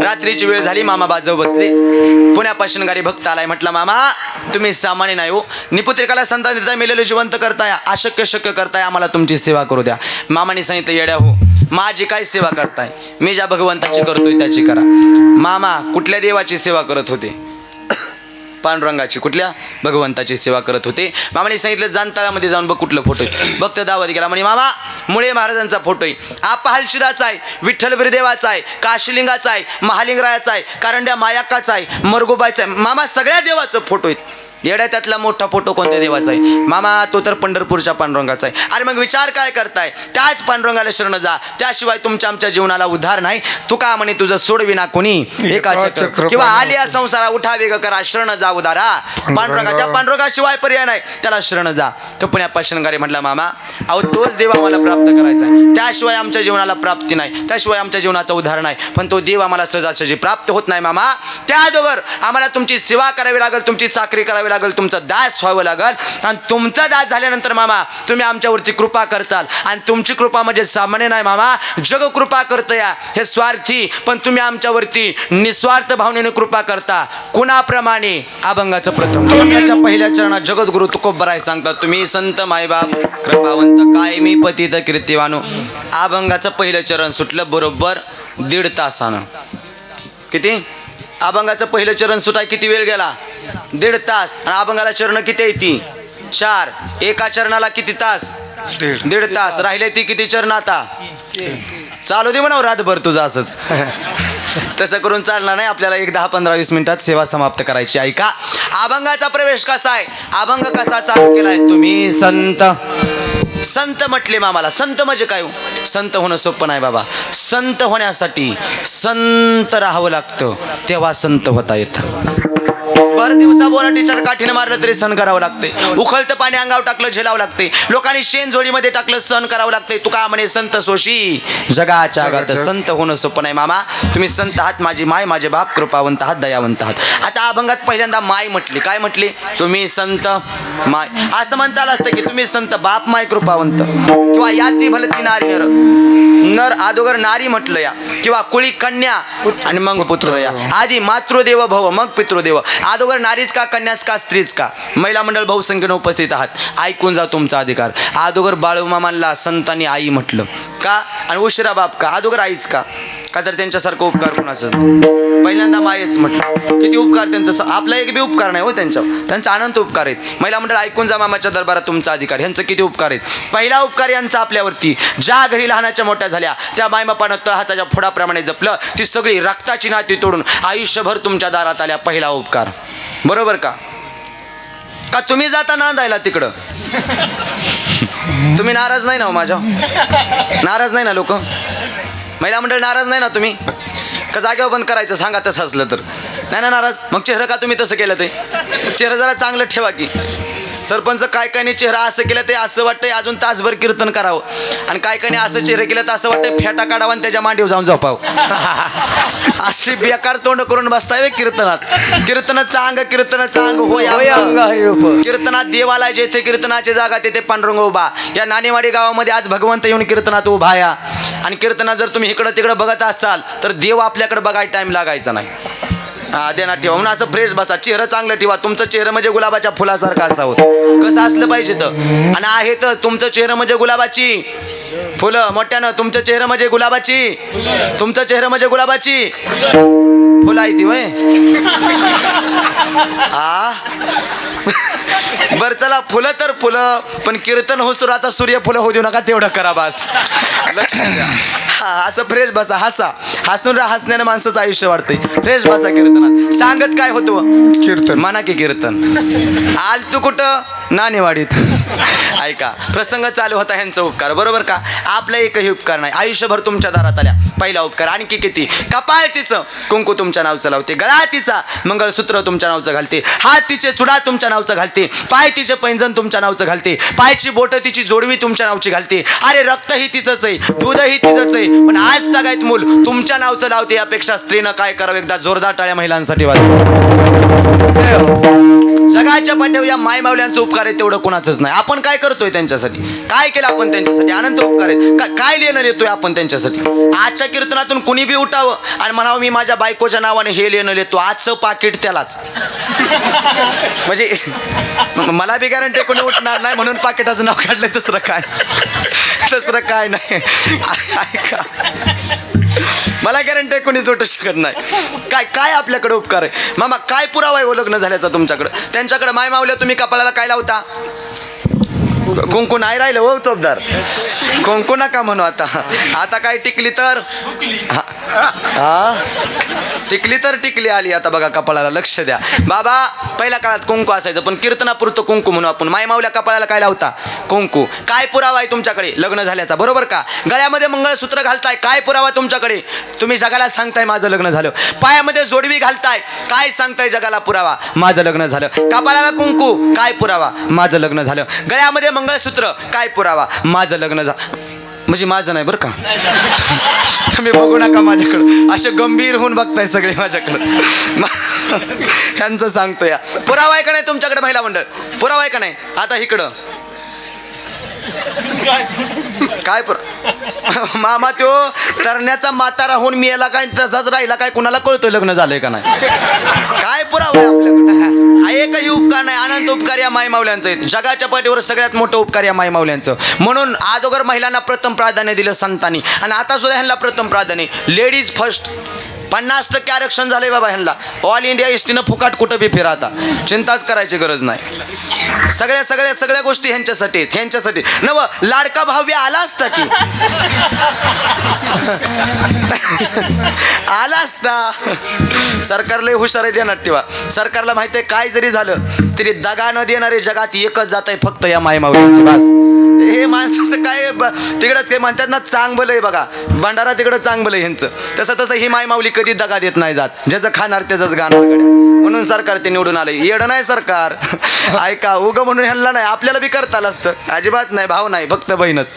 रात्रीची वेळ झाली मामा बाजव बसले. पुण्यापासून घरी भक्त आलाय म्हटलं मामा तुम्ही सामान्य नाही हो. निपुत्रिकाला संतान देता मेलेलं जिवंत करताय अशक्य शक्य करताय आम्हाला तुमची सेवा करू द्या. मामाने सांगितलं येड्या हो माझी काय सेवा करताय? मी ज्या भगवंताची करतोय त्याची करा. मामा कुठल्या देवाची सेवा करत होते? पांडुरंगाची कुठल्या? भगवंताची सेवा करत होते. मामाने सांगितलं जानतळामध्ये जाऊन बघ कुठलं फोटो आहे. भक्त दावत गेला. म्हणे मामा मुळे महाराजांचा फोटो आहे. आपा हलशिदाचा आहे विठ्ठल बिरदेवाचा आहे काशीलिंगाचा आहे महालिंगरायाचा आहे कारंड्या मायाकाचा आहे मरगोबाचा आहे. मामा सगळ्या देवाचं फोटो आहेत. येड्या त्यातला मोठा फोटो कोणत्या देवाचा आहे? मामा तो तर पंढरपूरच्या पांडुरंगाचा आहे. अरे मग विचार काय करताय? त्याच पांडुरंगाला शरण जा. त्याशिवाय तुमच्या आमच्या जीवनाला उद्धार नाही. तू का म्हणे तुझं सोडविना कोणी. एका चक्र? किंवा पांडुरंग. आली या संसारा उठा वेग करा. शरण जा उदारा. पांडुरंगाच्या पांडुरंगाशिवाय पर्याय नाही. त्याला शरण जा. तो पुण्यापासून गाडी म्हटला मामा अहो तोच देव आम्हाला प्राप्त करायचा आहे. त्याशिवाय आमच्या जीवनाला प्राप्ती नाही. त्याशिवाय आमच्या जीवनाचा उद्धार नाही. पण तो देव आम्हाला सहजासहजी प्राप्त होत नाही मामा. त्याचबरोबर आम्हाला तुमची सेवा करावी लागेल तुमची चाकरी करावी लागेल तुमचं दास व्हावं लागेल. आणि तुमचा दास झाल्यानंतर मामा तुम्ही आमच्यावरती कृपा करताल. आणि तुमची कृपा म्हणजे सामान्य नाही मामा जग कृपा करतं या. हे स्वार्थी पण तुम्ही आमच्यावरती निस्वार्थ भावनेने कृपा करता. कुणाप्रमाणे? अभंगाचं प्रथम. अभंगाच्या पहिल्या चरणात जगद्गुरु तुकोबराय सांगतात तुम्ही संत मायबाप कृपावंत काय मी पतित कीर्तिवानो. अभंगाचं पहिलं चरण सुटलं बरोबर दीड तासानं. किती? अभंगाचं पहिलं चरण सुटाय किती वेळ गेला? दीड तास. आणि अभंगाला चरण किती आहे ती? चार. एका चरणाला किती तास? दीड. दीड तास. राहिले ती किती चरण आता? चालू दे म्हणा रातभर तुझं असंच. तसं करून चालणार नाही. आपल्याला एक दहा पंधरा वीस मिनिटात सेवा समाप्त करायची. ऐका. अभंगाचा प्रवेश कसा आहे? अभंग कसा चालू केलाय? तुम्ही संत संत म्हटले मामाला संत म्हणजे काय हो? संत होणं सोपं नाही बाबा. संत होण्यासाठी संत राहावं लागतं तेव्हा संत होता येतं. भर दिवसा बोराटीच्या काठीने मारलं तरी सहन करावं लागते. उखळतं पाणी अंगावर टाकलं झेलावं लागते. लोकांनी शेण जोडीमध्ये टाकलं सहन करावं लागते. तुका म्हणे संत सोशी. जगाच्या जगाचं. संत होणं सोपं नाही मामा. तुम्ही संत आहात माझी माय माझे बाप कृपावंत आहात दयावंत आहात. आता अभंगात पहिल्यांदा माय म्हटली. काय म्हटली? तुम्ही संत माय. असं म्हणता आलं असतं की तुम्ही संत बाप माय कृपावंत. किंवा याती भलती नारी नर. नर अदोगर नारी म्हटलं या. किंवा कुळी कन्या आणि मग पुत्र या. आधी मातृदेव भव मग पितृदेव. अदोगर नारीच का कन्याच का स्त्रीच का? महिला मंडळ बहुसंख्येनं उपस्थित आहात. ऐकून जा तुमचा अधिकार. अदोगर बाळूमामांना संतांनी आई म्हटलं. का? आणि उशिरा बाप का? अदोगर आईच का? का तर त्यांच्यासारखं उपकार कुणाचं? पहिल्यांदा मायच म्हटलं. किती उपकार त्यांचं आपला एक बी उपकार नाही हो त्यांचा त्यांचा अनंत उपकार आहेत. महिला मंडळ ऐकून जा मामाच्या दरबारात तुमचा अधिकार. ह्यांचं किती उपकार आहेत? पहिला उपकार यांचा आपल्यावरती. ज्या घरी लहानाच्या मोठ्या झाल्या त्या मायबापानं तळहाताच्या फोडाप्रमाणे जपलं ती सगळी रक्ताची नाती तोडून आयुष्यभर तुमच्या दारात आल्या. पहिला उपकार. बरोबर का? का तुम्ही जाता नांदायला तिकडं? तुम्ही नाराज नाही ना हो माझ्या नाराज नाही ना लोक? महिला मंडळ नाराज नाही ना तुम्ही? का जागेवर बंद करायचं? सांगा तसं असलं तर. नाही ना नाराज? मग चेहरा का तुम्ही तसं केलं ते? चेहरा जरा चांगलं ठेवा की. सरपंच काय काय नाही चेहरा असं केलं ते असं वाटतंय अजून तासभर कीर्तन करावं. आणि काय काय नाही असं चेहरा केलं तर असं वाटतंय फेटा काढावा आणि त्याच्या मांडीवर जाऊन झोपावं. असली बेकार तोंड करून बसताय कीर्तनात. कीर्तनाचं अंग कीर्तनाचं अंग होय. कीर्तनात देवाला जेथे कीर्तनाची जागा तेथे पांडुरंग उभा. या नाणेवाडी गावामध्ये आज भगवंत येऊन कीर्तनात उभा या आणि कीर्तनात जर तुम्ही इकडं तिकडं बघत असाल तर देव आपल्याकडे बघायला टाइम लागायचा नाही. हा ना ठेवा. म्हणून असं फ्रेश बसा. चेहरा चांगलं ठेवा. तुमचं चेहरा म्हणजे गुलाबाच्या फुलासारखं असावं कसं असलं पाहिजे तर. आणि आहे तर तुमचं चेहरा म्हणजे गुलाबाची. फुलं मोठ्यानं. तुमचं चेहरा म्हणजे गुलाबाची. तुमचं चेहरा म्हणजे गुलाबाची. फुलं आहे ती वय आ बर चला फुलं तर फुलं पण कीर्तन होस तर आता सूर्य फुलं होऊ देऊ नका तेवढं करा बस. लक्ष द्या. हा असं फ्रेश बसा हसा. हसून राहा हसण्यानं माणसाचं आयुष्य वाढतंय. फ्रेश बसा कीर्तनात. सांगत काय होतं? कीर्तन. म्हणा की कीर्तन. आल तू कुठं? नाणेवाडीत. ऐका प्रसंग चालू होता ह्यांचा उपकार बरोबर का? आपला एकही उपकार नाही. आयुष्यभर तुमच्या दारात आल्या. पहिला उपकार आणखी किती? कपाळ तिचं. कुंकू तुमच्या नावचं लावते गळा तिचा. मंगळसूत्र तुमच्या नावचं घालते. हात तिचे चुडा तुमच्या नावचं घालते. पाय तिचे पैंजण तुमच्या नावचं घालते. पायची बोटं तिची जोडवी तुमच्या नावची घालते. अरे रक्तही तिचंच आहे दूधही तिचंच आहे. पण आज तगायत मूल तुमच्या नावचं लावते यापेक्षा स्त्रीनं काय करावं? एकदा जोरदार टाळ्या महिलांसाठी वाजवा. जगाच्या पाठ्यावर या मायमावल्यांचं उपकार आहे तेवढं कुणाचंच नाही. आपण काय करतोय त्यांच्यासाठी? काय केलं आपण त्यांच्यासाठी? अनंत उपकार आहेत. का- काय लिहिणं येतोय आपण त्यांच्यासाठी? आजच्या कीर्तनातून कुणी बी उठावं? आणि म्हणावं मी माझ्या बायकोच्या नावाने हे लिहिणं लिहितो. आजचं पाकिट त्यालाच. म्हणजे मला बी गॅरंटी कोणी उठणार नाही म्हणून पाकिटाचं नाव काढलं दुसरं काय दुसरं काय नाही. ऐका. मला गॅरंटी कोणीच जोटू शकत नाही. काय काय आपल्याकडे उपकार आहे? मामा काय पुरावा आहे हो लग्न झाल्याचा तुमच्याकडं? त्यांच्याकडे माय मावल्या तुम्ही कपाळाला काय लावता? कुंकू नाही राहिलं हो चोपदार. कुंकू नका म्हणू आता? आता काय टिकली तर? हा? टिकली तर टिकली आली आता बघा कपाळाला लक्ष द्या. बाबा पहिल्या काळात कुंकू असायचं पण कीर्तनापुरतं कुंकू म्हणू आपण. मायमावल्या कपाळाला काय लावता? कुंकू. काय पुरावा आहे तुमच्याकडे? लग्न झाल्याचा बरोबर का? गळ्यामध्ये मंगळसूत्र घालताय काय पुरावा तुमच्याकडे? तुम्ही जगाला सांगताय माझं लग्न झालं. पायामध्ये जोडवी घालताय काय सांगताय जगाला पुरावा? माझं लग्न झालं. कपाळाला कुंकू काय पुरावा? माझं लग्न झालं. गळ्यामध्ये मंगळसूत्र. काय पुरावा? माझं लग्न जा म्हणजे माझं नाही बरं का? तुम्ही बघू नका माझ्याकडं. असे गंभीर होऊन बघताय सगळे माझ्याकडं. ह्यांचं सांगतो या. पुरावा आहे का नाही तुमच्याकडे महिला मंडळ? पुरावा आहे का नाही? आता इकडं. काय पुर मामा त्यो तरण्याचा मातारा होऊन मी याला काय तसाच राहिला काय कुणाला कळतोय लग्न झालंय का नाही? काय पुरावा आहे आपल्याकडे? एकही उपकार नाही. अनंत उपकार या माय मावल्यांचं आहेत. जगाच्या पाठीवर सगळ्यात मोठं उपकार या माय म्हणून अगोदर महिलांना प्रथम प्राधान्य दिलं संतांनी. आणि आता सुद्धा ह्यांना प्रथम प्राधान्य. लेडीज फर्स्ट पन्नास टक्के आरक्षण झालंय बाबा ह्यांना. ऑल इंडिया एस टीनं फुकाट कुठं बी फिरा आता. चिंताच करायची गरज नाही. सगळ्या सगळ्या सगळ्या गोष्टी ह्यांच्यासाठी आहेत, ह्यांच्यासाठी. नव लाडका भाव्य आला असता की? आला असता. सरकारला हुशार आहे देणार ठेवा सरकारला माहिती आहे काय जरी झालं तरी दगा न देणारे जगात एकच जात आहे फक्त या मायमावळींची बास. हे माणसाचं काय तिकडं ते म्हणतात ना चांगलं आहे बघा. भंडारा तिकडं चांगलं आहे ह्यांचं. तसं तसं ही मायमावली कधी दगा देत नाही जात. ज्याचं खाणार त्याचंच गाणार गड्या म्हणून सरकार ते निवडून आलं येडं नाही सरकार. ऐका उग म्हणून ह्यांना नाही. आपल्याला बी करता आलं असतं. अजिबात नाही भाव नाही फक्त बहीणच.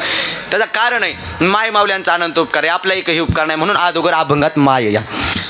त्याचं कारण आहे माय मावल्यांचा अनंत उपकार आहे. आपला एकही उपकार नाही. म्हणून अगोदर अभंगात माय या.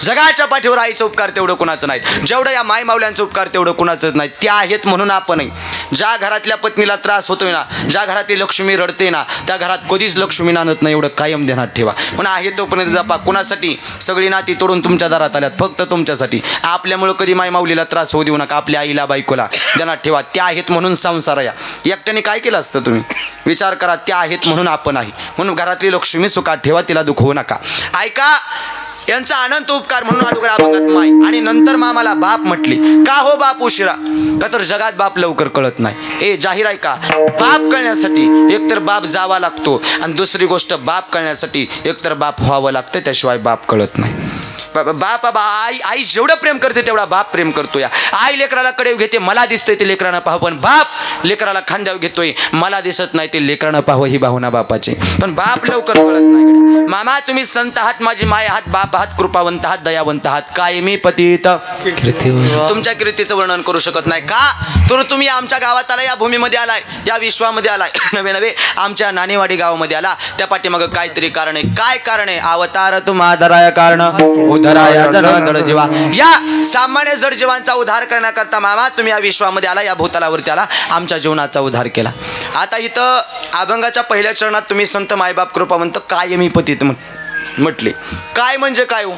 जगाच्या पाठीवर आईचं उपकार तेवढं कुणाचं नाही जेवढं या मायमावल्यांचं उपकार तेवढं कुणाचं नाही त्या आहेत म्हणून आपणही. ज्या घरातल्या पत्नीला त्रास होतोय ना ज्या घरातली लक्ष्मी रडते ना त्या घरात कधीच लक्ष्मी नाणत नाही एवढं कायम ध्यानात ठेवा. पण आहे तोपर्यंत जपा कुणासाठी? सगळी नाती तोडून तुमच्या दारात आल्यात फक्त तुमच्यासाठी. आपल्यामुळं कधी मायमाऊलीला त्रास होऊ देऊ नका आपल्या आईला बायकोला ध्यानात ठेवा. त्या आहेत म्हणून संसार या. एकट्याने काय केलं असतं तुम्ही? विचार करा त्या आहेत म्हणून आपण आहे. म्हणून घरातली लक्ष्मी सुखात ठेवा तिला दुखवू नका. ऐका यांचा अनंत उपकार म्हणून अगोदर अभंगात माय आणि नंतर मामाला बाप म्हटली का हो बाप उशिरा? का तर जगात बाप लवकर कळत नाही. ए जाहीर आहे का बाप कळण्यासाठी एकतर बाप जावा लागतो आणि दुसरी गोष्ट बाप कळण्यासाठी एकतर बाप व्हावं लागतं त्याशिवाय बाप कळत नाही. बाप बाबा आई आई जेवढं प्रेम करते तेवढा बाप प्रेम करतो या आई लेकराला कडे घेते मला दिसतंय ते लेकरानं पाहावं पण बाप लेकराला खांद्यावर घेतोय मला दिसत नाही ते लेकरानं पाहावं ही भावना बापाची. पण बाप लवकर कळत नाही. मामा तुम्ही संत आहात माझी माय आहात बाप आहात कृपावंत आहात दयावंत आहात कायमी पतित. तुमच्या कीर्तीचं वर्णन करू शकत नाही. का? तर तुम्ही आमच्या गावात आला या भूमीमध्ये आलाय या विश्वामध्ये आलाय. नवे नवे आमच्या नाणेवाडी गावामध्ये आला. त्या पाठीमागं काहीतरी कारण आहे. काय कारण आहे? अवतार तुम्हादराय कारण. उधराय जन जड जीवा. या सामान्य जड जीवांचा उद्धार करण्याकरता मामा तुम्ही या विश्वामध्ये आला या भूतलावरती आला आमच्या जीवनाचा उद्धार केला. आता इथं अभंगाच्या पहिल्या चरणात तुम्ही संत मायबाप कृपावंत कायमी पतीत म्हट- म्हटले. काय म्हणजे काय हो?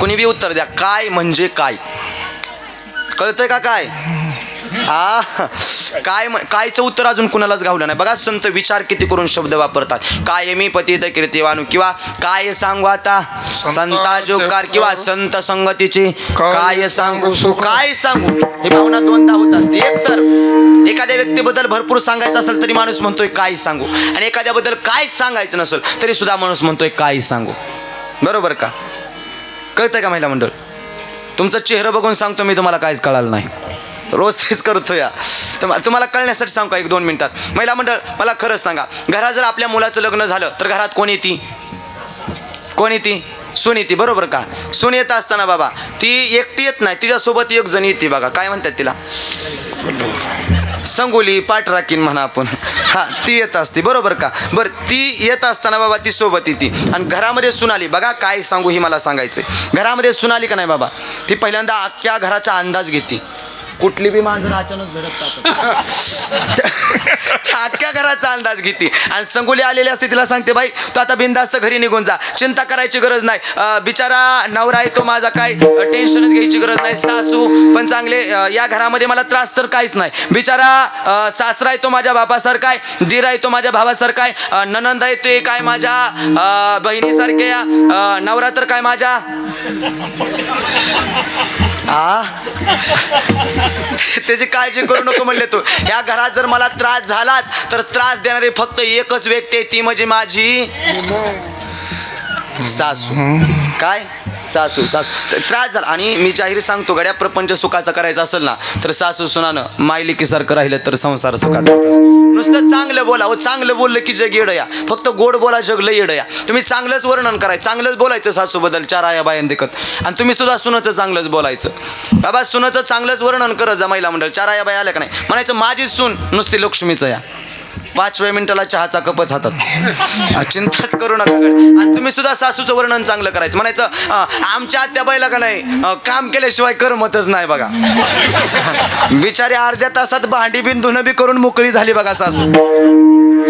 कोणी बी उत्तर द्या. काय म्हणजे काय? कळतंय का काय? आ काय कायचं उत्तर अजून कुणालाच गावलं नाही. बघा संत विचार किती करून शब्द वापरतात. काय मी पतित कीर्तिवानू किंवा काय सांगू आता? संता जोकार किंवा संत संगतीची. काय सांगू काय सांगू? ही भावना दोनदा होत असते. एक तर एखाद्या व्यक्तीबद्दल भरपूर सांगायचं असेल तरी माणूस म्हणतोय काय सांगू? आणि एखाद्याबद्दल काहीच सांगायचं नसेल तरी सुद्धा माणूस म्हणतोय काय सांगू? बरोबर का? कळतंय का महिला मंडळ? तुमचं चेहरं बघून सांगतो मी तुम्हाला काहीच कळालं नाही. रोज तेच करतो या. तुम- तुम्हाला कळण्यासाठी सांगू का एक दोन मिनिटात? महिला मंडळ मला खरंच सांगा. घरात जर आपल्या मुलाचं लग्न झालं तर घरात कोण येते? कोण येते? सून येते. बरोबर का? सून येत असताना बाबा ती एकटी येत नाही. तिच्यासोबत एक जण येते बघा. काय म्हणतात तिला? संगोली पाठराकीन म्हणा आपण. हा ती येत असते. बरोबर का? बरं ती येत असताना बाबा ती सोबत येते. आणि घरामध्ये सुनाली बघा काय सांगू ही मला सांगायचं घरामध्ये सुनाली का नाही बाबा? ती पहिल्यांदा अख्ख्या घराचा अंदाज घेते. कुठली बी मांजर अचानक झडपतात. अख्ख्या घराचा अंदाज घेते. आणि संगोली आलेली असते तिला सांगते बाई तू आता बिंदास्त घरी निघून जा. चिंता करायची गरज नाही. बिचारा नवरा आहे तो माझा काय टेन्शनच घ्यायची गरज नाही. सासू पण चांगले या घरामध्ये मला त्रास तर काहीच नाही. बिचारा सासरा आहे तो माझ्या बापासारखा आहे. दीर आहे तो माझ्या भावासारखा आहे. ननंद आहे ते काय माझ्या बहिणीसारखे या नवरा तर काय माझ्या? आ? त्याची काळजी करू नको म्हणले तू. या घरात जर मला त्रास झालाच तर त्रास देणारी फक्त एकच व्यक्ती आहे ती म्हणजे माझी सासू. काय? सासू सासू. त्रास झाला. आणि मी जाहीर सांगतो गड्या प्रपंच सुखाचा करायचा असेल ना तर सासू सुनानं मायलिकीसारखं राहिलं तर संसार सुखाचा नुसतं चांगलं बोला हो चांगलं बोललं की जग येडं या फक्त गोड बोला जग लय येडं या तुम्ही चांगलंच वर्णन करायचं चांगलंच बोलायचं सासूबद्दल चार आया बायां देखत. आणि तुम्ही सुद्धा सुनाचं चांगलंच बोलायचं. बाबा सुनाचं चांगलंच वर्णन करत जमायला महिला मंडळ. चार आया बाया आल्या का नाही? म्हणायचं माझी सून नुसती लक्ष्मीचं या. पाचव्या मिनिटाला चहाचा कपच हातात. चिंताच करू नका आणि तुम्ही सुद्धा सासूचं वर्णन चांगलं करायचं. म्हणायचं आमच्या आत्या बाईला का नाही? काम केल्याशिवाय करमतच नाही बघा. बिचारी अर्ध्या तासात भांडी बिन धुणं बी करून मोकळी झाली बघा सासू.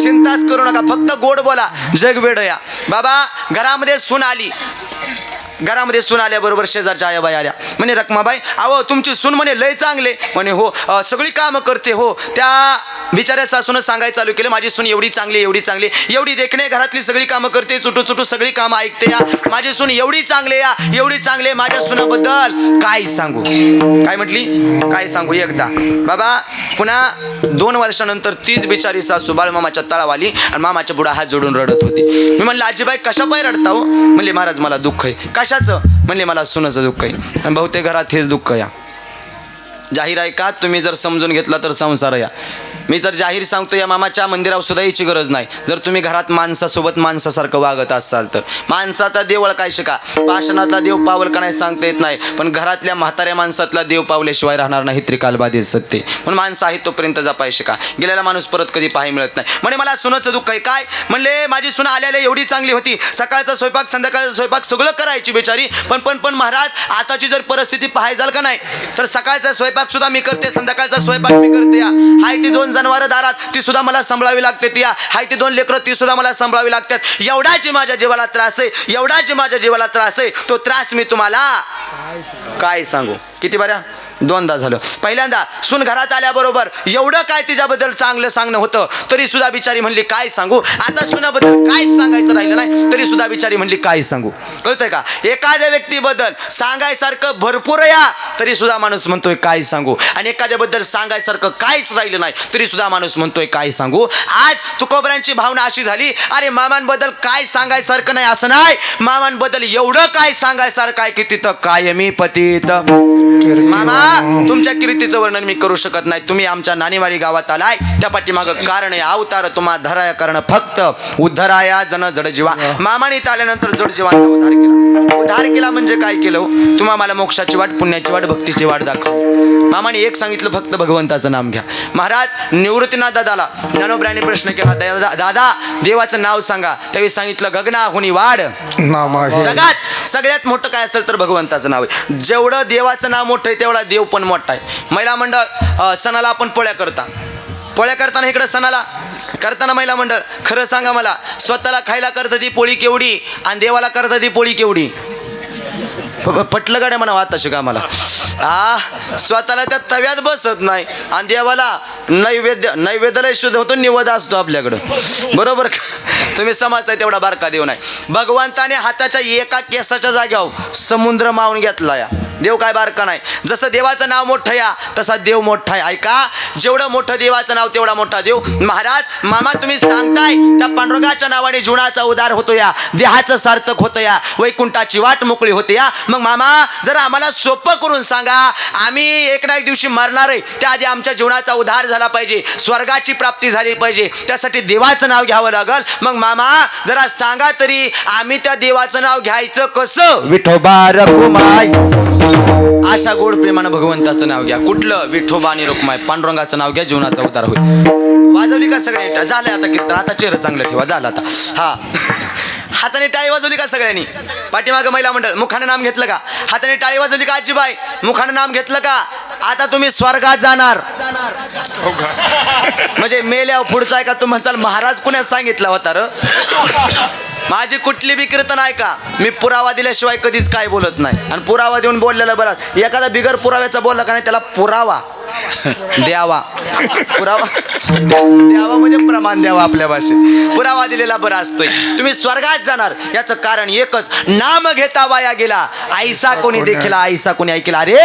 चिंताच करू नका. फक्त गोड बोला. जग वेड या बाबा घरामध्ये सून आली. घरामध्ये सून आल्याबरोबर शेजारच्या आयाबाई आल्या. म्हणे रक्माबाई अहो तुमची सून म्हणे लय चांगले. म्हणे हो सगळी कामं करते हो. त्या बिचाऱ्या सासून सांगायला चालू केलं माझी सून एवढी चांगली एवढी चांगली एवढी देखणे घरातली सगळी कामं करते चुटू चुटू सगळी कामं ऐकते या. माझी सून एवढी चांगले या एवढी चांगले माझ्या सुनाबद्दल. काय सांगू? काय म्हटली? काय सांगू एकदा. बाबा पुन्हा दोन वर्षानंतर तीच बिचारी सासू बाळमामाच्या तळावाली आणि मामाच्या पुढे हात जोडून रडत होती. मी म्हणलं आजीबाई कशा पाय रडता हो? म्हणले महाराज मला दुःख आहे. कशाचं? म्हणले मला सुनाचं दुःख आहे. आणि बहुतेक घरात हेच दुःख या. जाहीर आहे का? तुम्ही जर समजून घेतला तर संसार या. मी तर जाहीर सांगतो या मामाच्या मंदिरावर सुद्धा यायची गरज नाही. जर तुम्ही घरात माणसासोबत माणसासारखं वागत असाल तर. माणसाचा देवळ काय शिका. पाषाणातला देव पावल का नाही सांगता येत नाही. पण घरातल्या म्हाताऱ्या माणसातला देव पावल्याशिवाय राहणार नाही त्रिकालबाधित सत्य. म्हणून माणसं आहे तोपर्यंत जपाय शिका. गेलेला माणूस परत कधी पाहाय मिळत नाही. म्हणे मला सुनाचं दुःख आहे. काय? म्हणले माझी सुना आल्याला एवढी चांगली होती. सकाळचा स्वयंपाक संध्याकाळचा स्वयंपाक सगळं करायची बिचारी. पण पण पण महाराज आताची जर परिस्थिती पाहायचाल का नाही? तर सकाळचा स्वयंपाक सुद्धा मी करते संध्याकाळचा स्वयंपाक मी करते. हाय ती दोन जनावरं दारात ती सुद्धा मला सांभाळावी लागते ती हाय ती दोन लेकरं ती सुद्धा मला सांभाळावी लागतात. एवढाच माझ्या जीवाला त्रास आहे एवढाच माझ्या जीवाला त्रास आहे तो त्रास मी तुम्हाला काय सांगू? किती बऱ्या? दोनदा झालं. पहिल्यांदा सून घरात आल्याबरोबर एवढं काय तिच्याबद्दल चांगलं सांगणं होतं तरी सुद्धा बिचारी म्हणली काय सांगू? आता सुनाबद्दल काय सांगायचं राहिलं नाही तरी सुद्धा बिचारी म्हणली काय सांगू? कळतंय का? एखाद्या व्यक्तीबद्दल सांगायसारखं भरपूर या तरी सुद्धा माणूस म्हणतोय काय सांगू? आणि एखाद्याबद्दल सांगायसारखं काहीच राहिलं नाही तरी सुद्धा माणूस म्हणतोय काय सांगू? आज तुकोबऱ्यांची भावना अशी झाली अरे मामांबद्दल काय सांगायसारखं नाही असं नाही. मामांबद्दल एवढं काय सांगायसारखं आहे की तिथं कायमी पतीत. मामा तुमच्या कीर्तीचं वर्णन मी करू शकत नाही. तुम्ही आमच्या नाणेवाडी गावात आलाय. त्या पाठीमागं कारण अवतार तुम्हा धराया करणं फक्त. उद्धराया जन जड जीवा. मामाने आल्यानंतर जड जीवांचा उद्धार केला. उद्धार केला म्हणजे काय केलं? तुम्हा मला मोक्षाची वाट पुण्याची वाट भक्तीची वाट दाखव मामाने एक सांगितलं फक्त भगवंताचं नाम घ्या. महाराज निवृत्तीनाथ दादाला ज्ञानोबराने प्रश्न केला "दादा- देवाचं नाव सांगा. त्यावेळी सांगितलं गगना हुनी वाढ जगात सगळ्यात मोठं काय असेल तर भगवंताचं नाव आहे. जेवढं देवाचं नाव मोठं आहे तेवढा देव पण मोठा आहे. महिला मंडळ सणाला आपण पोळ्या करता. पोळ्या करताना इकडं सणाला करताना महिला मंडळ खरं सांगा मला स्वतःला खायला करता ती पोळी केवढी आणि देवाला करता ती पोळी केवढी? पटलं गाड्या म्हणा आता शिका मला आ स्वतःला त्या तव्यात बसत नाही. आणि देवाला नैवेद्य नैवेद्याला शुद्ध होतो निवद असतो आपल्याकडं. बरोबर का? तुम्ही समजताय तेवढा बारका देऊ नाही. भगवंताने हाताच्या एका केसाच्या जाग्यावर समुद्र मावून घेतला या. देव काय बारका नाही. जसं देवाचं नाव मोठं या तसा देव मोठा आहे. ऐका जेवढं मोठं देवाचं नाव तेवढा मोठा देव. महाराज मामा तुम्ही सांगताय त्या पांडुरंगाच्या नावाने जीवनाचा उदार होतो या देहाचं सार्थक होतं या वैकुंठाची वाट मोकळी होते या. मग मामा जरा आम्हाला सोपं करून सांगा आम्ही एक ना एक दिवशी मरणार आहे त्याआधी आमच्या जीवनाचा उद्धार झाला पाहिजे स्वर्गाची प्राप्ती झाली पाहिजे त्यासाठी देवाचं नाव घ्यावं लागल. मग मामा जरा सांगा तरी आम्ही त्या देवाचं नाव घ्यायचं कसं? विठोबा रखुमाय आशा गोड प्रेमानं भगवंताचं नाव घ्या. कुठलं? विठोबा आणि रुक्माय पांडुरंगाचं नाव घ्या जीवनाचा उद्धार होईल. वाजवली का सगळे झालं आता कीर्तन. आता चेहरा चांगलं ठेवा. झालं आता. हा. हाताने टाळी वाजवली का सगळ्यांनी? पाठीमागं महिला मंडळ मुखानं नाम घेतलं का? हाताने टाळी वाजवली का आजीबाई? मुखानं नाम घेतलं का? आता तुम्ही स्वर्गात जाणार. हो म्हणजे मेल्यावर पुढचा आहे का तू म्हणचाल महाराज कुण्यात सांगितला होता र? माझी कुठली बी कीर्तन ऐका का मी पुरावा दिल्याशिवाय कधीच काय बोलत नाही. आणि पुरावा देऊन बोललेला बराच एखादा बिगर पुराव्याचा बोलला का नाही त्याला पुरावा. द्यावा. पुरावा. द्यावा म्हणजे प्रमाण द्यावा आपल्या भाषेत. पुरावा दिलेला बरा असतोय. तुम्ही स्वर्गात जाणार. याचं कारण एकच नाम घेता वाया गेला. आईसा कोणी देखील आईसा कोणी ऐकला. अरे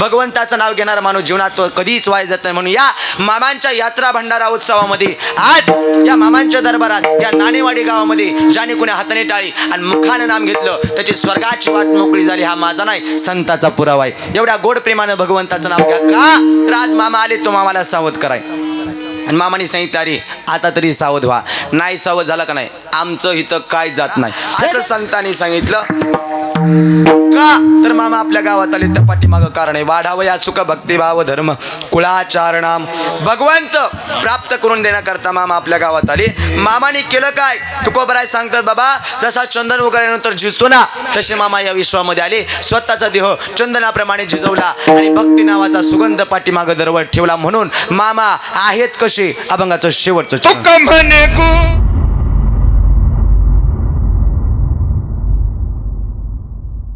भगवंताचं नाव घेणारा माणूस जीवनात कधीच वाया जात नाही. म्हणून या मामांच्या यात्रा भंडारा उत्सवामध्ये आज या मामांच्या दरबारात या नाणेवाडी गावामध्ये ज्याने कोणी हाताने टाळी आणि मुखाने नाम घेतलं त्याची स्वर्गाची वाट मोकळी झाली. हा माझा नाही संताचा पुरावा आहे. एवढ्या गोड प्रेमानं भगवंताचं नाव घ्या का? तर आज मामा आले तो मामाला सावध कराय. आणि मामाने सांगितलं अरे आता तरी सावध व्हा. नाही सावध झालं का नाही? आमचं इथं काय जात नाही. असं संतांनी सांगितलं. मामा आपल्या गावात आले त्या पाठीमागं कारण आहे. वाढावं या सुख भक्तिभाव धर्म कुळाचारणाम भगवंत प्राप्त करून देण्याकरता मामा आपल्या गावात आले. मामाने केलं काय? तुकोबराय सांगतात बाबा जसा चंदन उगाल्यानंतर झिजतो ना तसे मामा या विश्वामध्ये आले. स्वतःचा देह चंदनाप्रमाणे झिजवला आणि भक्ती नावाचा सुगंध पाठीमागं दरवळ ठेवला म्हणून मामा आहेत कसे? अभंगाचं शेवटचं